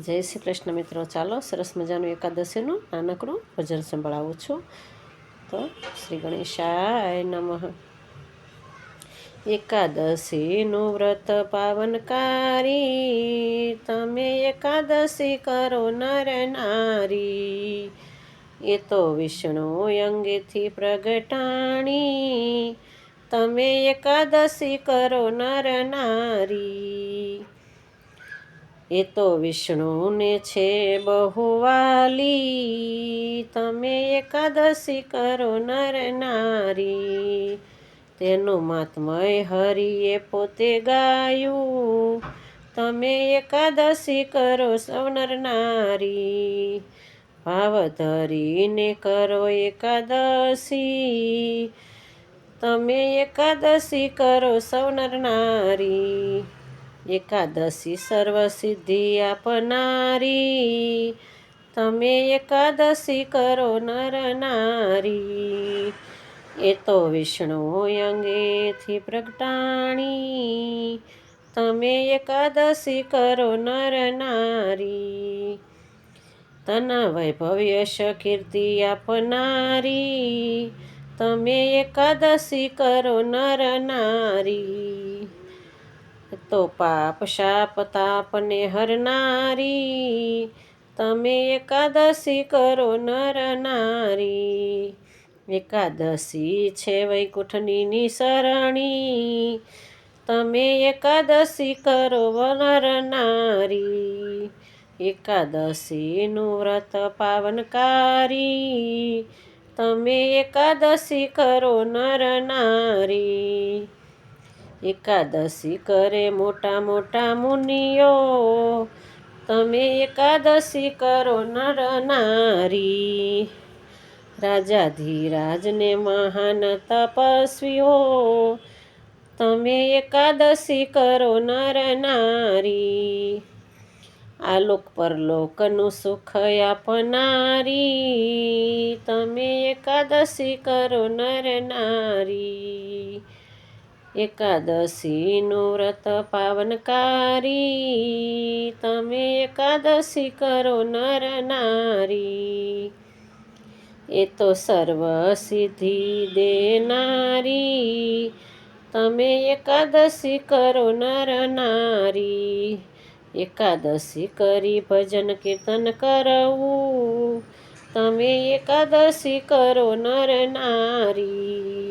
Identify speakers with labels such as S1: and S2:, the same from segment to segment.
S1: જય શ્રી કૃષ્ણ મિત્રો. ચાલો સરસ મજાનું એકાદશીનું નાનકડું ભજન સંભળાવું છું. તો શ્રી ગણેશાય નમઃ. એકાદશીનું વ્રત પાવનકારી, તમે એકાદશી કરો નર નારી. એ તો વિષ્ણુ અંગેથી પ્રગટાણી. તમે એકાદશી કરો નર નારી. એ તો વિષ્ણુને છે બહુવાલી તમે એકાદશી કરો નર નારી. તેનું માત્મય હરિએ પોતે ગાયું. તમે એકાદશી કરો સવનર નારી ભાવ ધરીને કરો એકાદશી. તમે એકાદશી કરો સવનર નારી. એકાદશી સર્વસિદ્ધિ આપનારી. તમે એકાદશી કરો નર નારી. એ તો વિષ્ણુ અંગેથી પ્રગટાણી. તમે એકાદશી કરો નર નારી. તન વૈભવ્ય કીર્તિ આપનારી. તમે એકાદશી કરો નર નારી. તો પાપ શાપ તાપને હરનારી તમે એકાદશી કરો નર નારી. એકાદશી છે વૈકુંઠની સરણી તમે એકાદશી કરો નર નારી. એકાદશીનું વ્રત પાવનકારી. તમે એકાદશી કરો નર નારી. એકાદશી કરે મોટા મોટા મુનિઓ તમે એકાદશી કરો નર નારી. રાજાધીરાજને મહાન તપસ્વીઓ. તમે એકાદશી કરો નર નારી. આલોક પરલોકનું સુખ આપનારી. તમે એકાદશી કરો નર નારી. એકાદશીનું વ્રત પાવનકારી. તમે એકાદશી કરો નર નારી. એ તો સર્વ સિદ્ધિ દેનારી. તમે એકાદશી કરો નર નારી. એકાદશી કરી ભજન કીર્તન કરવું. તમે એકાદશી કરો નર નારી.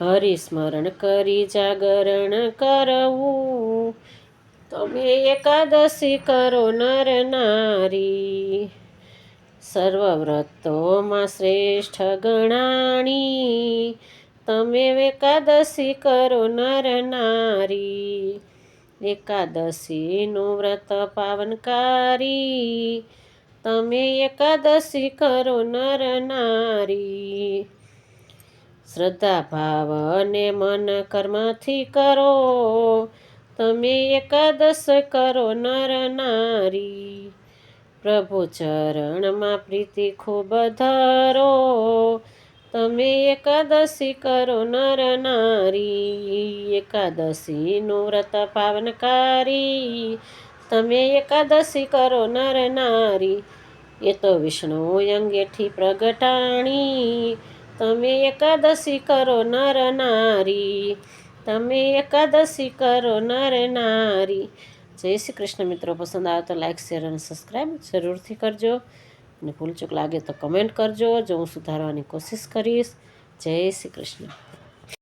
S1: હરિસ્મરણ કરી જાગરણ કરવું. તમે એકાદશી કરો નર નારી. સર્વ વ્રતોમાં શ્રેષ્ઠ ગણાણી. તમે એકાદશી કરો નર નારી. એકાદશીનું વ્રત પાવનકારી. તમે એકાદશી કરો નર નારી. શ્રદ્ધા ભાવ અને મન કર્મથી કરો. તમે એકાદશ કરો નર નારી. પ્રભુ ચરણમાં પ્રીતિ ખૂબ ધરો. તમે એકાદશી કરો નર નારી. એકાદશીનું વ્રત પાવનકારી. તમે એકાદશી કરો નર નારી. એ તો વિષ્ણુ અંગેઠી પ્રગટાણી. તમે એકાદશી કરો નર નારી. તમે એકાદશી કરો નર નારી. જય શ્રી કૃષ્ણ મિત્રો, પસંદ આવે તો લાઇક શેર અને સબસ્ક્રાઈબ જરૂરથી કરજો. અને ભૂલચૂક લાગે તો કમેન્ટ કરજો. જો હું સુધારવાની કોશિશ કરીશ. જય શ્રી કૃષ્ણ.